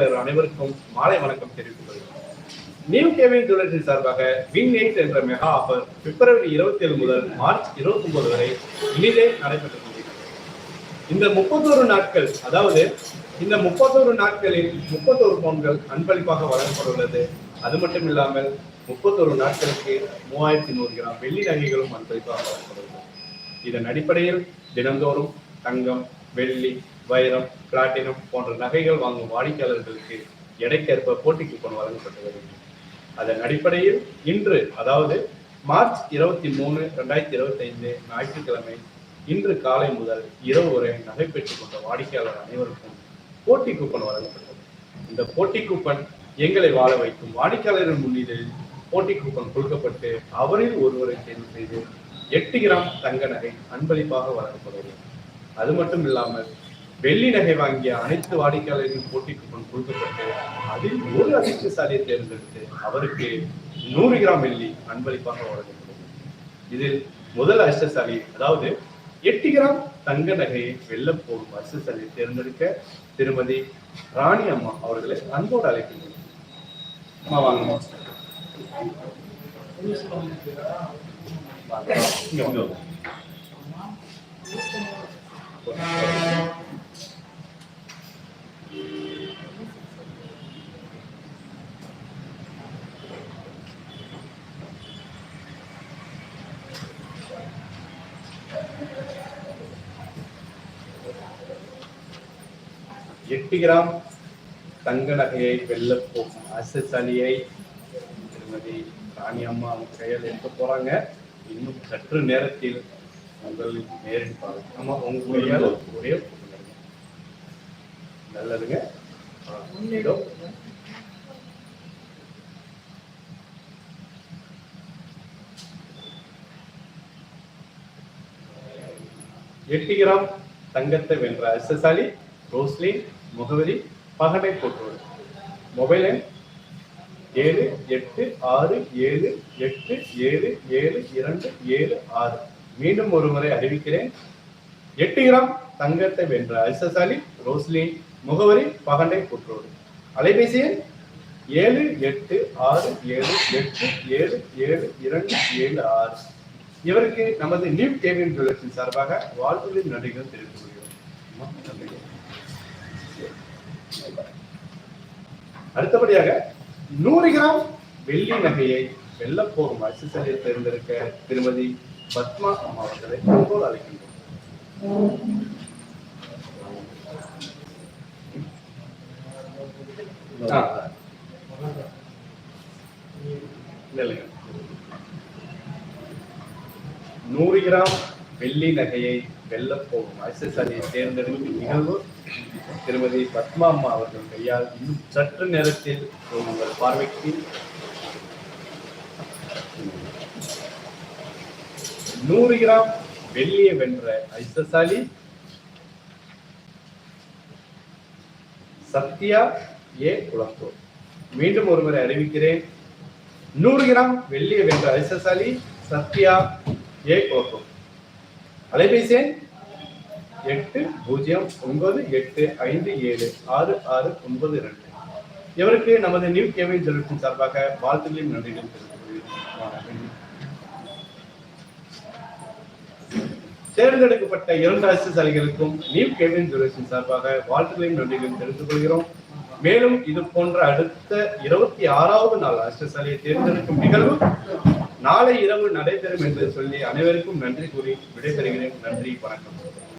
அனைவருக்கும் மாலை வணக்கம் தெரிவித்துக் கொள்கிறேன். நியூ கேவின் ஜுவல்லர்ஸின் சார்பாக வின் எயிட் என்ற மெகா ஆஃபர் பிப்ரவரி இருபத்தி ஏழு முதல் மார்ச் இருபத்தி ஒன்பது வரை இனிதே நடைபெற்று கொண்டிருக்கிறது. இந்த முப்பத்தோரு நாட்கள் அதாவது இந்த முப்பத்தோரு நாட்களில் முப்பத்தோரு பவுன்கள் அன்பளிப்பாக வழங்கப்பட்டுள்ளது. அது மட்டும் இல்லாமல் முப்பத்தோரு நாட்களுக்கு மூவாயிரத்தி நூறு கிராம் வெள்ளி நகைகளும் அன்பளிப்பாக வழங்கப்பட்டுள்ளது இதன் அடிப்படையில் தினந்தோறும் தங்கம் வெள்ளி வைரம் பிளாட்டினம் போன்ற நகைகள் வாங்கும் வாடிக்கையாளர்களுக்கு எடைக்கேற்ப போட்டி கூப்பன் வழங்கப்பட்டு வருகிறது அதன் அடிப்படையில் இன்று அதாவது மார்ச் இருபத்தி மூணு ரெண்டாயிரத்தி இருபத்தி ஐந்து ஞாயிற்றுக்கிழமை இன்று காலை முதல் இரவு வரை நகை பெற்றுக் கொண்ட வாடிக்கையாளர் அனைவருக்கும் போட்டி கூப்பன் வழங்கப்பட்டது. இந்த போட்டி கூப்பன் எங்களை வாழ வைக்கும் வாடிக்கையாளரின் முன்னிலையில் போட்டி கூப்பன் கொடுக்கப்பட்டு அவரில் ஒருவரை தேர்வு செய்து எட்டு கிராம் தங்க நகை அன்பளிப்பாக வழங்கப்படுகிறது. அது மட்டும் இல்லாமல் வெள்ளி நகை வாங்கிய அனைத்து வாடிக்கையாளர்களின் போட்டிக்கு கொடுக்கப்பட்டு அதில் ஒரு அதிர்ஷ்டசாலியை தேர்ந்தெடுத்து அவருக்கு நூறு கிராம் வெள்ளி அன்பளிப்பாக வழங்கப்படும். இதில் முதல் அதிர்ஷ்டசாலி அதாவது எட்டு கிராம் தங்க நகையை வெல்ல போகும் அதிர்ஷ்டசாலியை தேர்ந்தெடுக்க திருமதி ராணி அம்மா அவர்களை அன்போடு அழைக்கின்றனர். அம்மா வாங்கம்மா இங்க எட்டு கிராம் தங்க நகையை வெல்ல போகும் அசசலியை திருமதி ராணி அம்மா அவங்க கையில் எடுக்க போறாங்க இன்னும் சற்று நேரத்தில் உங்களில் நேரில் பாருங்க அம்மா உங்க கையால் ஒரே ஒரு கொடுங்க. நல்லதுங்க இதோ. எட்டு கிராம் தங்கத்தை வென்ற அசசாலி ரோஸ்லின் முகவரி பகடை போட்டுவது மொபைல் எண் ஏழு எட்டு ஆறு ஏழு எட்டு ஏழு ஏழு இரண்டு ஏழு ஆறு. மீண்டும் ஒரு முறை அறிவிக்கிறேன். எட்டு கிராம் தங்கத்தை வென்ற அரிசசாலி ரோஸ்லின் முகவரி பகண்டை புற்றோடு அலைபேசி எண் ஏழு எட்டு ஆறு ஏழு எட்டு ஏழு ஏழு இரண்டு ஏழு ஆறு. இவருக்கு நமது நியூ கேவின் ஜுவல்லர்ஸின் சார்பாக வாழ்த்துகளின் நன்றிகள் தெரிவித்துக் கொள்கிறோம். அடுத்தபடியாக நூறு கிராம் வெள்ளி நகையை வெள்ளப்போகும் அசிசலை தேர்ந்தெடுக்க திருமதி பத்மா அம்மா அவர்களை போல் அழைக்கின்றோம். நூறு கிராம் வெள்ளி நகையை வெல்லப் போகும் தேர்ந்தெடுக்கும் நிகழ்வு திருமதி பத்மா அம்மா அவர்கள் கையால் இன்னும் சற்று நேரத்தில் உங்கள் பார்வைக்கு நூறு கிராம் வெள்ளியை வென்ற ஐசசாலி. சத்யா ஏ குளத்தூர் மீண்டும் ஒருமுறை அறிவிக்கிறேன். நூறு கிராம் வெள்ளியை வென்ற ஐசசாலி சத்யா ஏ குளத்தூர் அலைபேசி எண் எட்டு பூஜ்ஜியம் ஒன்பது எட்டு ஐந்து ஏழு ஆறு ஆறு ஒன்பது இரண்டு. இவருக்கு நமது நியூ கேவின் ஜெனரேஷன் சார்பாக வாழ்த்துக்களையும் நன்றிகள் தேர்ந்தெடுக்கப்பட்ட இரண்டு அரசுசாலிகளுக்கும் நியூ கேவின் ஜெனரேஷன் சார்பாக வாழ்த்துக்களையும் நன்றிகளையும் தெரிவித்துக் கொள்கிறோம் மேலும் இது போன்ற அடுத்த இருபத்தி ஆறாவது நாள் அரசுசாலியை தேர்ந்தெடுக்கும் நிகழ்வு நாளை இரவு நடைபெறும் என்று சொல்லி அனைவருக்கும் நன்றி கூறி விடைபெறுகிறேன். நன்றி வணக்கம்.